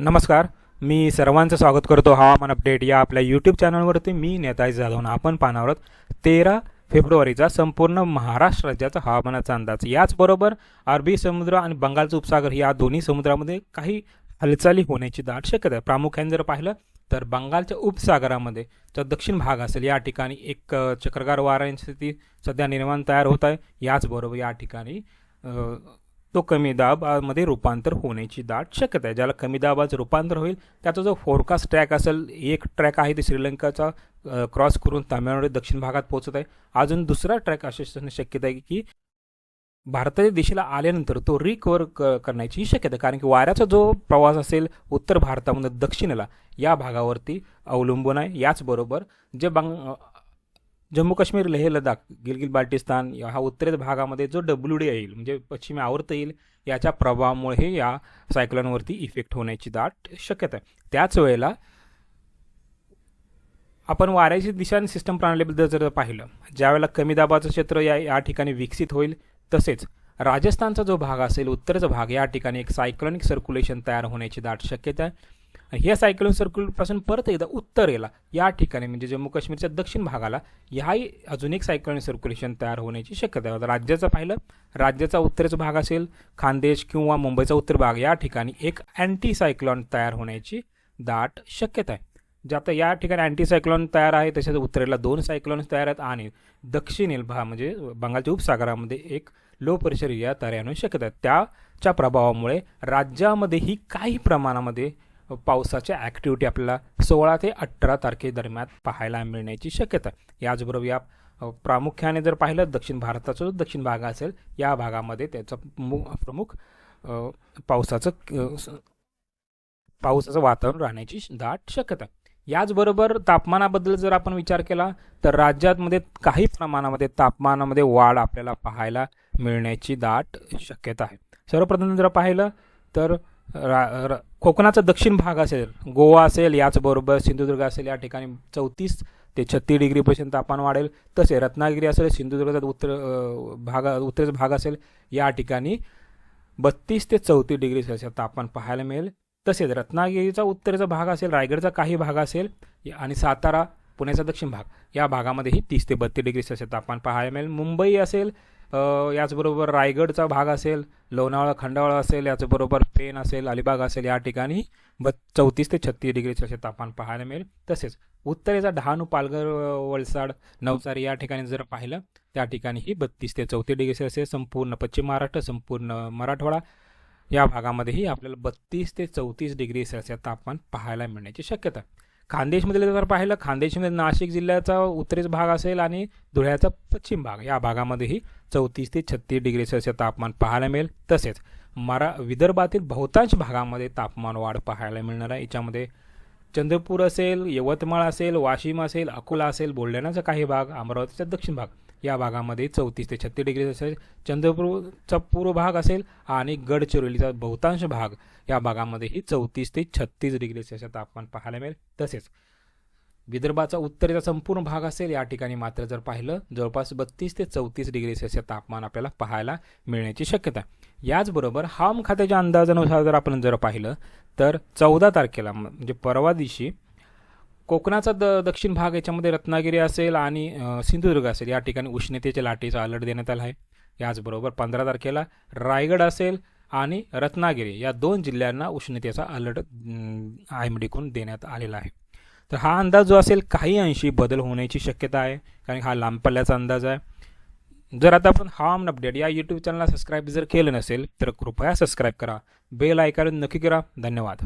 नमस्कार मी सर्वांचं स्वागत करतो हवामान अपडेट या आपल्या यूट्यूब चॅनलवरती मी नेताजी जाधव आपण पाहणार तेरा फेब्रुवारीचा संपूर्ण महाराष्ट्र राज्याचा हवामानाचा अंदाज. याचबरोबर अरबी समुद्र आणि बंगालचा उपसागर या दोन्ही समुद्रामध्ये काही हालचाली होण्याची दाट शक्यता आहे. प्रामुख्याने जर पाहिलं तर बंगालच्या उपसागरामध्ये जो दक्षिण भाग असेल या ठिकाणी एक चक्रगार वाऱ्यांची स्थिती सध्या निर्माण तयार होत आहे. याचबरोबर या ठिकाणी तो कमी दाबामध्ये रूपांतर होण्याची दाट शक्यता आहे. ज्याला कमी दाबाचं रूपांतर होईल त्याचा जो फोरकास्ट ट्रॅक असेल एक ट्रॅक आहे ते श्रीलंकाचा क्रॉस करून तामिळनाडू दक्षिण भागात पोहोचत आहे. अजून दुसरा ट्रॅक असण्याची शक्यता आहे की भारताच्या दिशेला आल्यानंतर तो रिकवर क करण्याची शक्यता आहे. कारण की वाऱ्याचा जो प्रवास असेल उत्तर भारतामध्ये दक्षिणेला या भागावरती अवलंबून आहे. याचबरोबर जे बंग जम्मू काश्मीर लेह लडाख गिलगिल बाल्टिस्तान हा उत्तरेत भागामध्ये जो डब्ल्यू डी येईल म्हणजे पश्चिमी आवर्त येईल याच्या प्रभावामुळे हे या सायक्लॉनवरती इफेक्ट होण्याची दाट शक्यता आहे. त्याच वेळेला आपण वाऱ्याची दिशा आणि सिस्टम प्रणालीबद्दल जर पाहिलं ज्यावेळेला कमी दाबाचं क्षेत्र या या ठिकाणी विकसित होईल तसेच राजस्थानचा जो भाग असेल उत्तरचा भाग या ठिकाणी एक सायक्लॉनिक सर्क्युलेशन तयार होण्याची दाट शक्यता आहे. या सायक्लोन सर्क्युलपासून परत एकदा उत्तरेला या ठिकाणी म्हणजे जम्मू काश्मीरच्या दक्षिण भागाला ह्याही अजून एक सायक्लोन सर्क्युलेशन तयार होण्याची शक्यता आहे. आता राज्याचं पाहिलं राज्याचा उत्तरेचा भाग असेल खानदेश किंवा मुंबईचा उत्तर भाग या ठिकाणी एक अँटी सायक्लॉन तयार होण्याची दाट शक्यता आहे. जे आता या ठिकाणी अँटी सायक्लॉन तयार आहे तसेच उत्तरेला दोन सायक्लॉन्स तयार आहेत आणि दक्षिणेल भा म्हणजे बंगालच्या उपसागरामध्ये एक लो प्रेशर एरिया तयार होण्याची शक्यता आहे. त्याच्या प्रभावामुळे राज्यामध्येही काही प्रमाणामध्ये पावसाच्या ॲक्टिव्हिटी आपल्याला सोळा ते अठरा तारखेदरम्यान पाहायला मिळण्याची शक्यता याचबरोबर या प्रामुख्याने जर पाहिलं दक्षिण भारताचा जो दक्षिण भाग असेल या भागामध्ये त्याचा मु प्रमुख पावसाचं पावसाचं वातावरण राहण्याची दाट शक्यता याचबरोबर तापमानाबद्दल जर आपण विचार केला तर राज्यामध्ये काही प्रमाणामध्ये तापमानामध्ये वाढ आपल्याला पाहायला मिळण्याची दाट शक्यता आहे. सर्वप्रथम जर पाहिलं तर रा र कोकणाचा दक्षिण भाग असेल गोवा असेल याचबरोबर सिंधुदुर्ग असेल या ठिकाणी चौतीस ते छत्तीस डिग्रीपर्यंत तापमान वाढेल. तसे रत्नागिरी असेल सिंधुदुर्गाचा उत्तर भाग उत्तरेचा भाग असेल या ठिकाणी बत्तीस ते चौतीस डिग्री सेल्सिअस तापमान पाहायला मिळेल. तसेच रत्नागिरीचा उत्तरेचा भाग असेल रायगडचा काही भाग असेल आणि सातारा पुण्याचा दक्षिण भाग या भागामध्येही तीस ते बत्तीस डिग्री सेल्सिअस तापमान पाहायला मिळेल. मुंबई असेल याचबरोबर रायगडचा भाग असेल लोणावळा खंडाळा असेल याचबरोबर पेन असेल अलिबाग असेल या ठिकाणी ब चौतीस ते छत्तीस डिग्री सेल्सिअस तापमान पाहायला मिळेल. तसेच उत्तरेचा डहाणू पालघर वलसाड नवसारी या ठिकाणी जर पाहिलं त्या ठिकाणीही बत्तीस ते चौतीस डिग्री सेल्सिअस संपूर्ण पश्चिम महाराष्ट्र संपूर्ण मराठवाडा या भागामध्येही आपल्याला बत्तीस ते चौतीस डिग्री सेल्सिअस तापमान पाहायला मिळण्याची शक्यता खानदेशमधले जर पाहिलं खानदेशमध्ये नाशिक जिल्ह्याचा उत्तरेचा भाग असेल आणि धुळ्याचा पश्चिम भाग या भागामध्येही चौतीस ते छत्तीस डिग्री सेल्सिअस तापमान पाहायला मिळेल. तसेच मरा विदर्भातील बहुतांश भागामध्ये तापमान वाढ पाहायला मिळणार आहे. याच्यामध्ये चंद्रपूर असेल यवतमाळ असेल वाशिम असेल अकोला असेल बुलढाण्याचा काही भाग अमरावतीचा दक्षिण भाग. या भागामध्ये चौतीस ते छत्तीस डिग्री सेल्सिअस चंद्रपूरचा पूर्व भाग असेल आणि गडचिरोलीचा बहुतांश भाग या भागामध्येही चौतीस ते छत्तीस डिग्री सेल्सिअस तापमान पाहायला मिळेल. तसेच विदर्भाचा उत्तरेचा संपूर्ण भाग असेल या ठिकाणी मात्र जर पाहिलं जवळपास बत्तीस ते चौतीस डिग्री सेल्सिअस तापमान आपल्याला पाहायला मिळण्याची शक्यता याचबरोबर हवामान खात्याच्या अंदाजानुसार जर आपण जर पाहिलं तर चौदा तारखेला म्हणजे परवा दिवशी कोकणाचा द दक्षिण भाग याच्यामध्ये रत्नागिरी असेल आणि सिंधुदुर्ग असेल या ठिकाणी उष्णतेच्या लाटेचा अलर्ट देण्यात आला आहे. याचबरोबर पंधरा तारखेला रायगड असेल आणि रत्नागिरी या दोन जिल्ह्यांना उष्णतेचा अलर्ट आयमडीकून देण्यात आलेला आहे. तर हा अंदाज जो असेल काही अंशी बदल होण्याची शक्यता आहे कारण हा लांब पल्ल्याचा अंदाज आहे. जर आता आपण हवामान अपडेट या यूट्यूब चॅनलला सबस्क्राईब जर केलं नसेल तर कृपया सबस्क्राईब करा. बेल ऐकायला नक्की करा. धन्यवाद.